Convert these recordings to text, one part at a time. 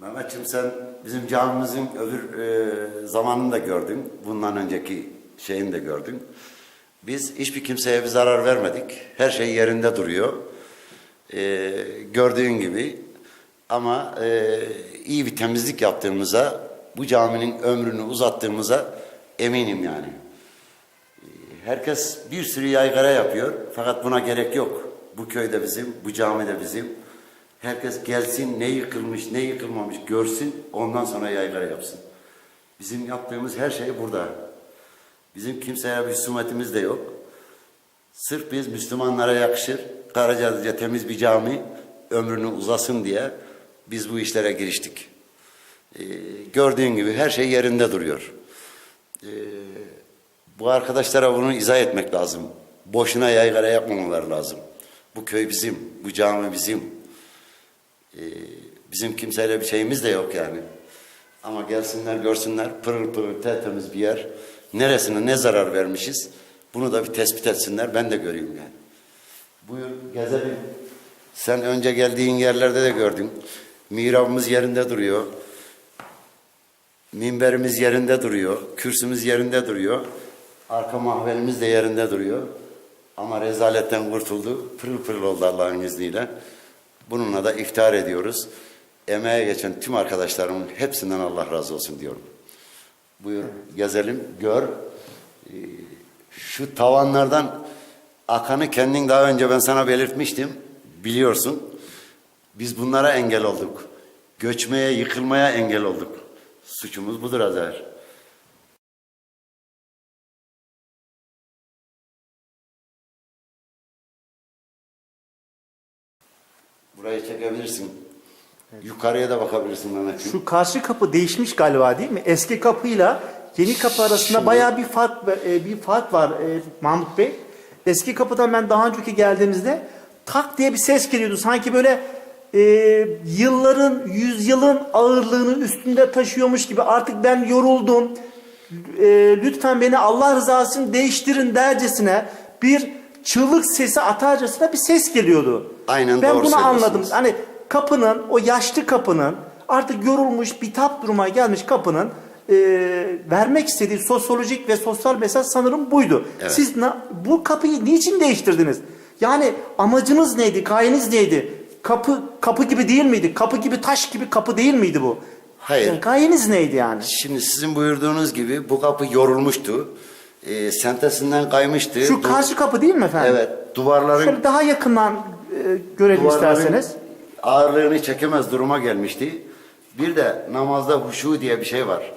Mehmetciğim sen bizim camimizin öbür e, zamanını da gördün. Bundan önceki şeyini de gördün. Biz hiçbir kimseye bir zarar vermedik. Her şey yerinde duruyor. E, gördüğün gibi. Ama e, iyi bir temizlik yaptığımıza, bu caminin ömrünü uzattığımıza eminim yani. Herkes bir sürü yaygara yapıyor fakat buna gerek yok. Bu köyde bizim, bu cami de bizim. Herkes gelsin ne yıkılmış ne yıkılmamış görsün ondan sonra yaygara yapsın. Bizim yaptığımız her şey burada. Bizim kimseye bir husumetimiz de yok. Sırf biz Müslümanlara yakışır, Karacalı'ca temiz bir cami ömrünü uzasın diye biz bu işlere giriştik. Ee, gördüğün gibi her şey yerinde duruyor. Ee, bu arkadaşlara bunu izah etmek lazım. Boşuna yaygara yapmamaları lazım. Bu köy bizim, bu cami bizim. Ee, bizim kimseyle bir şeyimiz de yok yani. Ama gelsinler görsünler pırıl pırıl tertemiz bir yer. Neresine ne zarar vermişiz bunu da bir tespit etsinler ben de göreyim yani. Buyur gezelim. Sen önce geldiğin yerlerde de gördün. Mihrabımız yerinde duruyor. Minberimiz yerinde duruyor. Kürsümüz yerinde duruyor. Arka mahvelimiz de yerinde duruyor. Ama rezaletten kurtuldu. Pırıl pırıl oldu Allah'ın izniyle. Bununla da iftihar ediyoruz. Emeğe geçen tüm arkadaşlarımın hepsinden Allah razı olsun diyorum. Buyur gezelim, gör. Ee, Şu tavanlardan akanı kendin daha önce ben sana belirtmiştim. Biliyorsun. Biz bunlara engel olduk. Göçmeye, yıkılmaya engel olduk. Suçumuz budur Azer. Burayı çekebilirsin. Yukarıya da bakabilirsin Mehmetciğim. Şu karşı kapı değişmiş galiba değil mi? Eski kapıyla yeni kapı arasında Şimdi- bayağı bir fark e, bir fark var e, Mahmut Bey. Eski kapıdan ben daha önceki geldiğimizde tak diye bir ses geliyordu. Sanki böyle e, yılların, yüzyılın ağırlığını üstünde taşıyormuş gibi. Artık ben yoruldum. E, lütfen beni Allah rızası için değiştirin dercesine bir çığlık sesi atarcasına bir ses geliyordu. Aynen ben doğru bunu anladım. Hani kapının, o yaşlı kapının artık yorulmuş, bitap duruma gelmiş kapının e, vermek istediği sosyolojik ve sosyal mesaj sanırım buydu. Evet. Siz na- bu kapıyı niçin değiştirdiniz? Yani amacınız neydi, gayeniz neydi? Kapı kapı gibi değil miydi? Kapı gibi taş gibi kapı değil miydi bu? Hayır. Yani gayeniz neydi yani? Şimdi sizin buyurduğunuz gibi bu kapı yorulmuştu. E, sentesinden kaymıştı. Şu Du- karşı kapı değil mi efendim? Evet. Duvarların Şöyle daha yakından e, görelim duvarların isterseniz. ağırlığını çekemez duruma gelmişti. Bir de namazda huşu diye bir şey var.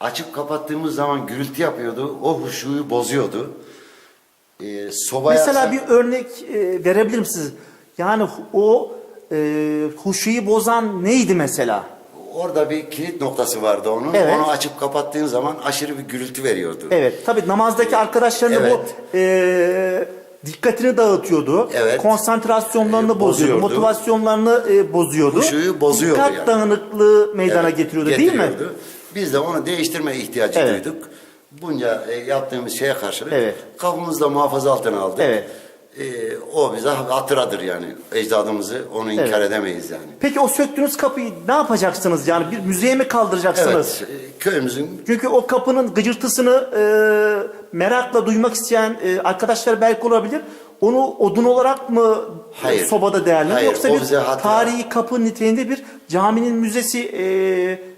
Açıp kapattığımız zaman gürültü yapıyordu. O huşuyu bozuyordu. Ee, sobaya Mesela bir örnek e, verebilir misiniz? Yani hu- o e, huşuyu bozan neydi mesela? Orada bir kilit noktası vardı onun. Evet. Onu açıp kapattığın zaman aşırı bir gürültü veriyordu. Evet, tabii namazdaki arkadaşlarının Evet. bu e, dikkatini dağıtıyordu. Evet. Konsantrasyonlarını E, bozuyordu, motivasyonlarını e, bozuyordu. Huşuyu bozuyordu Dikkat yani. dağınıklığı meydana Evet, getiriyordu, değil mi? getiriyordu. Biz de onu değiştirme ihtiyacı Evet. duyduk. Bunca e, yaptığımız şeye karşılık Evet. kapımızı da muhafaza altına aldık. Evet. E, o bize hatıradır yani. Ecdadımızı onu inkar Evet. edemeyiz yani. Peki o söktüğünüz kapıyı ne yapacaksınız? Yani bir müzeye mi kaldıracaksınız? Evet, e, köyümüzün Çünkü o kapının gıcırtısını e, merakla duymak isteyen e, arkadaşlar belki olabilir. Onu odun olarak mı e, Hayır. sobada değerli Hayır, yoksa o bir bize hatıra. tarihi kapı niteliğinde bir caminin müzesi e,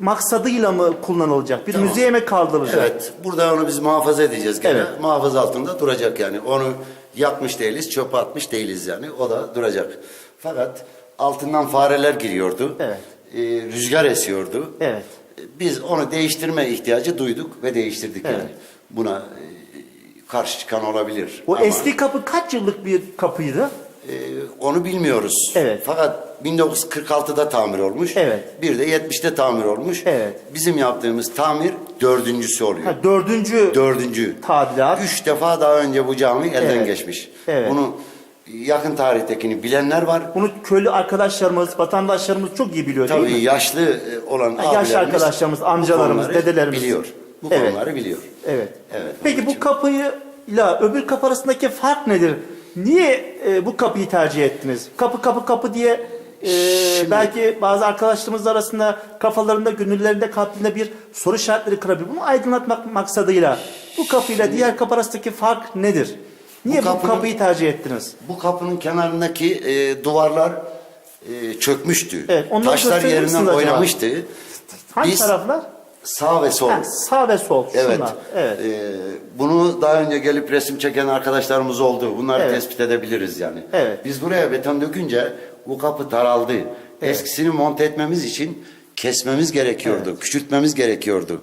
maksadıyla mı kullanılacak? Bir Tamam. müzeye mi kaldırılacak? Evet, burada onu biz muhafaza edeceğiz gene. Evet. Muhafaza altında duracak yani. Onu yakmış değiliz, çöpe atmış değiliz yani. O da duracak. Fakat altından fareler giriyordu. Evet. Ee, rüzgar esiyordu. Evet. Biz onu değiştirme ihtiyacı duyduk ve değiştirdik Evet. yani. Buna e, karşı çıkan olabilir. O Ama, eski kapı kaç yıllık bir kapıydı? e, onu bilmiyoruz. Evet. Fakat 1946'da tamir olmuş. Evet. Bir de 70'te tamir olmuş. Evet. Bizim yaptığımız tamir dördüncüsü oluyor. Ha, dördüncü Dördüncü. tadilat. Üç defa daha önce bu cami elden Evet. geçmiş. Evet. Bunu yakın tarihtekini bilenler var. Bunu köylü arkadaşlarımız, vatandaşlarımız çok iyi biliyor değil Tabii mi? yaşlı e, olan Ha, yaşlı abilerimiz arkadaşlarımız, bu amcalarımız, konuları dedelerimiz. biliyor. Bu Evet. konuları biliyor. Evet. Evet, Peki bu kapıyla öbür kapı arasındaki fark nedir? Niye e, bu kapıyı tercih ettiniz? Kapı kapı kapı diye Ee, Şimdi- belki bazı arkadaşlarımız arasında kafalarında, gönüllerinde, kalplerinde bir soru işaretleri kırabilir. Bunu aydınlatmak maksadıyla bu kapıyla diğer kapı arasındaki fark nedir? Niye bu, kapının- kapıyı tercih ettiniz? Bu kapının kenarındaki e, duvarlar e, çökmüştü. Evet, onları Taşlar gösterebilir misiniz yerinden acaba? oynamıştı. Hangi Biz taraflar? Sağ ve sol. Ha, sağ ve sol. Evet. Şunlar. Evet. Ee, bunu daha önce gelip resim çeken arkadaşlarımız oldu. Bunları Evet. tespit edebiliriz yani. Evet. Biz buraya beton dökünce bu kapı daraldı. Eskisini monte etmemiz için kesmemiz gerekiyordu. Küçültmemiz gerekiyordu.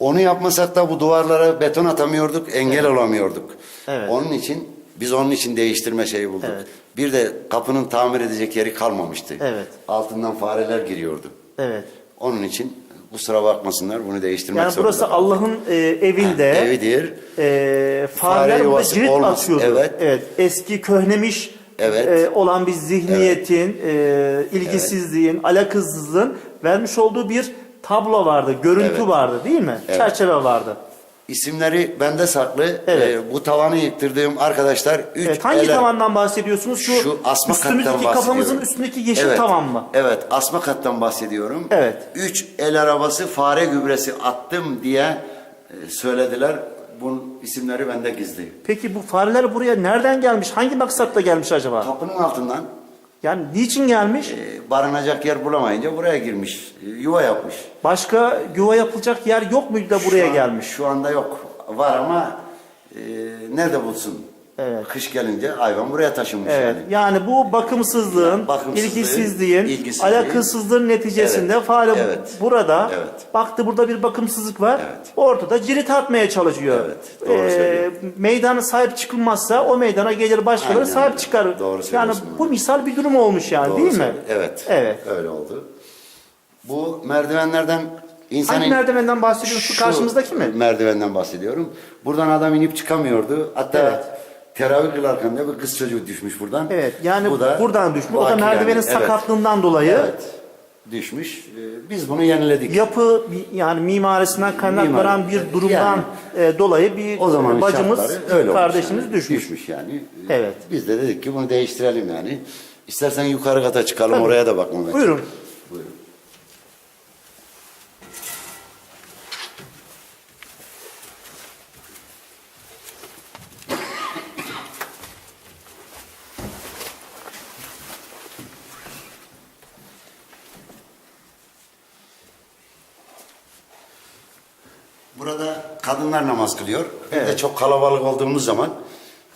Onu yapmasak da bu duvarlara beton atamıyorduk, engel olamıyorduk. Evet. Onun için biz onun için değiştirme şeyi bulduk. Evet. Bir de kapının tamir edecek yeri kalmamıştı. Evet. Altından fareler giriyordu. Evet. Onun için kusura bakmasınlar bunu değiştirmek Yani burası zorunda. Allah'ın e, evinde. Ha, evidir. E, Fare fareler burada cirit olmaz. atıyordu. Evet. Eski köhnemiş Evet. e, olan bir zihniyetin, e, ilgisizliğin, alakasızlığın vermiş olduğu bir tablo vardı, görüntü Evet. vardı değil mi? Evet. Çerçeve vardı. İsimleri bende saklı. Evet. Ee, bu tavanı yıktırdığım arkadaşlar 3 Evet, hangi tavandan bahsediyorsunuz? Şu, Şu asma üstümüzdeki kafamızın üstündeki yeşil evet, tavan mı? Evet, asma kattan bahsediyorum. Evet. 3 el arabası fare gübresi attım diye e, söylediler. Bunun isimleri bende gizli. Peki bu fareler buraya nereden gelmiş? Hangi maksatla gelmiş acaba? Kapının altından Yani niçin gelmiş? e, barınacak yer bulamayınca buraya girmiş. yuva yapmış. Başka yuva yapılacak yer yok muydu da buraya Şu an- gelmiş? Şu anda yok. Var ama e, nerede bulsun? Evet. Kış gelince hayvan buraya taşınmış Evet. yani. Yani bu bakımsızlığın, bakımsızlığın, ilgisizliğin, ilgisizliğin, alakasızlığın neticesinde Evet, fare bu- evet, burada evet. baktı burada bir bakımsızlık var. Evet. Ortada cirit atmaya çalışıyor. Evet, doğru söylüyor. meydana sahip çıkılmazsa o meydana gelir başkaları Aynen sahip öyle. çıkar. Doğru yani söylüyorsun bu misal bir durum olmuş yani Doğru değil mi? söylüyor. Evet. Evet. Öyle oldu. Bu merdivenlerden insan Hangi merdivenden bahsediyorsun? Şu karşımızdaki mi? Merdivenden bahsediyorum. Buradan adam inip çıkamıyordu. Hatta Evet. Teravih kılarken de bir kız çocuğu düşmüş buradan. Evet. Yani Bu da buradan düşmüş. O da vaki yani. merdivenin Evet. sakatlığından dolayı Evet. Düşmüş. Ee, Biz bunu yeniledik. yapı yani mimarisinden kaynaklanan Mimari- bir durumdan e, dolayı bir o zaman bacımız, kardeşimiz düşmüş. Düşmüş yani. Evet. Biz de dedik ki bunu değiştirelim yani. İstersen yukarı kata çıkalım Tabii. oraya da bakmam lazım. Buyurun. Buyurun. Burada kadınlar namaz kılıyor. Bir de Evet. çok kalabalık olduğumuz zaman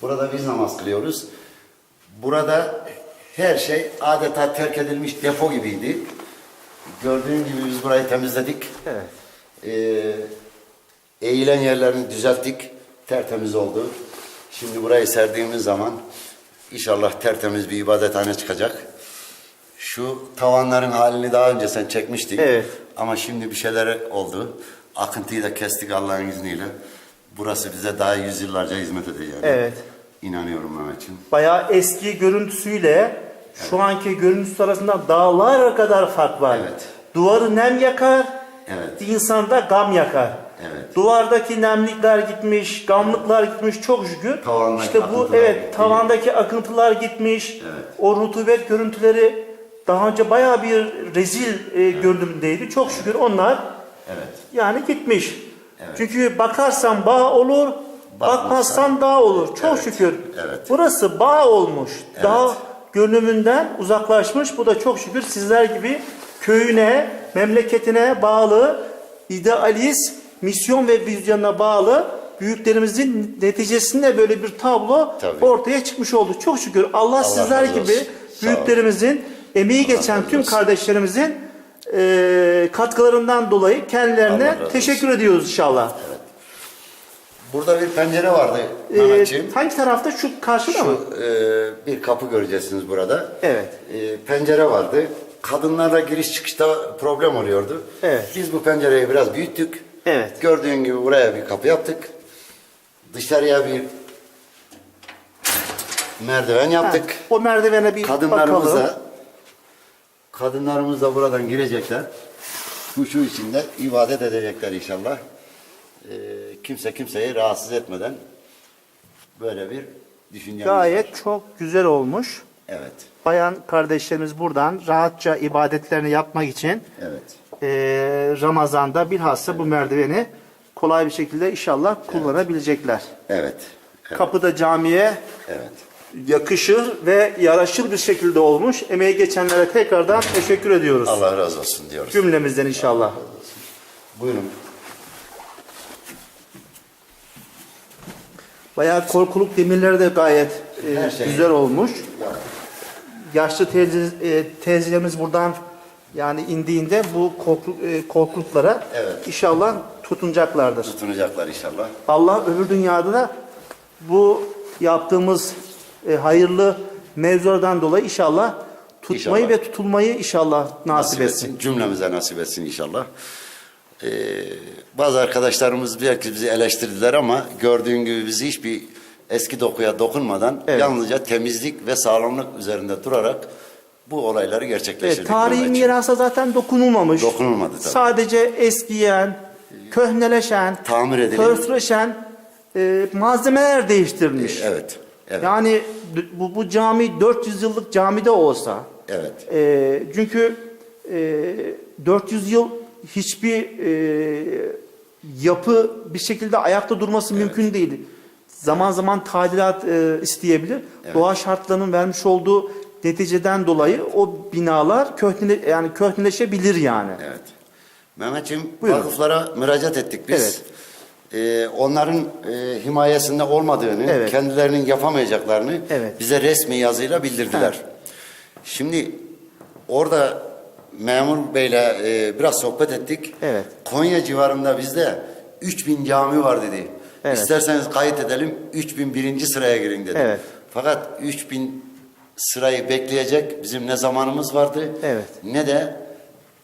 burada biz namaz kılıyoruz. Burada her şey adeta terk edilmiş depo gibiydi. Gördüğün gibi biz burayı temizledik. Evet. Ee, eğilen yerlerini düzelttik. Tertemiz oldu. Şimdi burayı serdiğimiz zaman inşallah tertemiz bir ibadethane çıkacak. Şu tavanların halini daha önce sen çekmiştin. Evet. Ama şimdi bir şeyler oldu. Akıntıyı da kestik Allah'ın izniyle. Burası bize daha yüzyıllarca hizmet edecek. Evet. İnanıyorum Mehmetciğim. Bayağı eski görüntüsüyle şu anki görüntüsü arasında dağlar kadar fark var. Evet. Duvarı nem yakar, Evet. insanda gam yakar. Evet. Duvardaki nemlikler gitmiş, gamlıklar gitmiş çok şükür. Tavandaki işte bu akıntılar evet gitti. tavandaki akıntılar gitmiş. Evet. O rutubet görüntüleri daha önce bayağı bir rezil e, görünümdeydi. Çok şükür onlar Evet. yani gitmiş. Evet. Çünkü bakarsan bağ olur, bakmazsan dağ olur. Çok Evet, şükür. evet. Burası bağ olmuş. Dağ görünümünden uzaklaşmış. Bu da çok şükür sizler gibi köyüne, memleketine bağlı, idealist, misyon ve vizyonuna bağlı büyüklerimizin neticesinde böyle bir tablo Tabii. ortaya çıkmış oldu. Çok şükür Allah, sizler razı gibi büyüklerimizin emeği geçen tüm kardeşlerimizin e, katkılarından dolayı kendilerine Allah razı teşekkür ediyoruz inşallah. Burada bir pencere vardı Ee, Mehmetciğim. hangi tarafta? Şu karşıda mı? Şu e, bir kapı göreceksiniz burada. Evet. E, pencere vardı. Kadınlarla giriş çıkışta problem oluyordu. Evet. Biz bu pencereyi biraz büyüttük. Evet. Gördüğün gibi buraya bir kapı yaptık. Dışarıya bir merdiven yaptık. Ha, o merdivene bir bakalım. da kadınlarımız da buradan girecekler. Huşu içinde ibadet edecekler inşallah. Ee, kimse kimseyi rahatsız etmeden böyle bir düşüncemiz var. Gayet çok güzel olmuş. Evet. bayan kardeşlerimiz buradan rahatça ibadetlerini yapmak için Evet. e, Ramazan'da bilhassa bu merdiveni kolay bir şekilde inşallah kullanabilecekler. Evet. Evet. Kapıda camiye evet. Yakışır ve yaraşır bir şekilde olmuş. Emeği geçenlere tekrardan teşekkür ediyoruz. Allah razı olsun diyoruz. Cümlemizden inşallah. Buyurun. Bayağı korkuluk demirleri de gayet e, Her şey. güzel olmuş. Yaşlı teyze, e, teyzelerimiz buradan yani indiğinde bu korku, e, korkuluklara Evet. inşallah tutunacaklardır. Tutunacaklar inşallah. Allah öbür dünyada da bu yaptığımız e, hayırlı mevzulardan dolayı inşallah tutmayı İnşallah. ve tutulmayı inşallah nasip, etsin. Cümlemize nasip etsin inşallah. Ee, bazı arkadaşlarımız belki bizi eleştirdiler ama gördüğün gibi bizi hiçbir eski dokuya dokunmadan Evet. yalnızca temizlik ve sağlamlık üzerinde durarak bu olayları Evet, gerçekleştirdik. tarihi Onun için. mirasa zaten dokunulmamış. Dokunulmadı tabii. Sadece eskiyen, köhneleşen, Tamir edilen- e, malzemeler değiştirilmiş. Evet. Evet. Yani bu, bu cami 400 yıllık camide olsa, Evet. e, çünkü e, 400 yıl hiçbir e, yapı bir şekilde ayakta durması mümkün değil. Zaman zaman tadilat e, isteyebilir. Doğa şartlarının vermiş olduğu neticeden dolayı o binalar köhnele, yani köhneleşebilir yani. Evet. Mehmetciğim vakıflara müracaat ettik biz. Ee, onların e, himayesinde olmadığını, Evet. kendilerinin yapamayacaklarını Evet. bize resmi yazıyla bildirdiler. Evet. Şimdi orada memur beyle e, biraz sohbet ettik. Evet. Konya civarında bizde 3000 cami var dedi. Evet. İsterseniz kayıt edelim 3000 birinci sıraya girin dedi. Evet. Fakat 3000 sırayı bekleyecek bizim ne zamanımız vardı Evet. ne de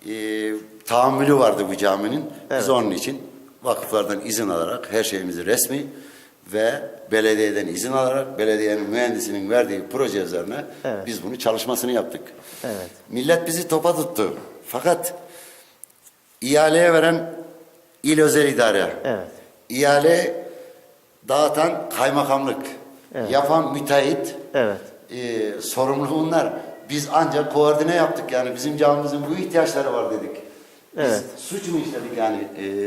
e, tahammülü vardı bu caminin. Evet. Biz onun için vakıflardan izin alarak her şeyimizi resmi ve belediyeden izin alarak belediyenin mühendisinin verdiği proje üzerine Evet. biz bunu çalışmasını yaptık. Evet. Millet bizi topa tuttu. Fakat ihaleye veren il özel idare, Evet. ihale dağıtan kaymakamlık, Evet. yapan müteahhit, Evet. e, sorumluluğunlar. Biz ancak koordine yaptık yani bizim camimizin bu ihtiyaçları var dedik. Biz Evet. suç mu işledik yani? E,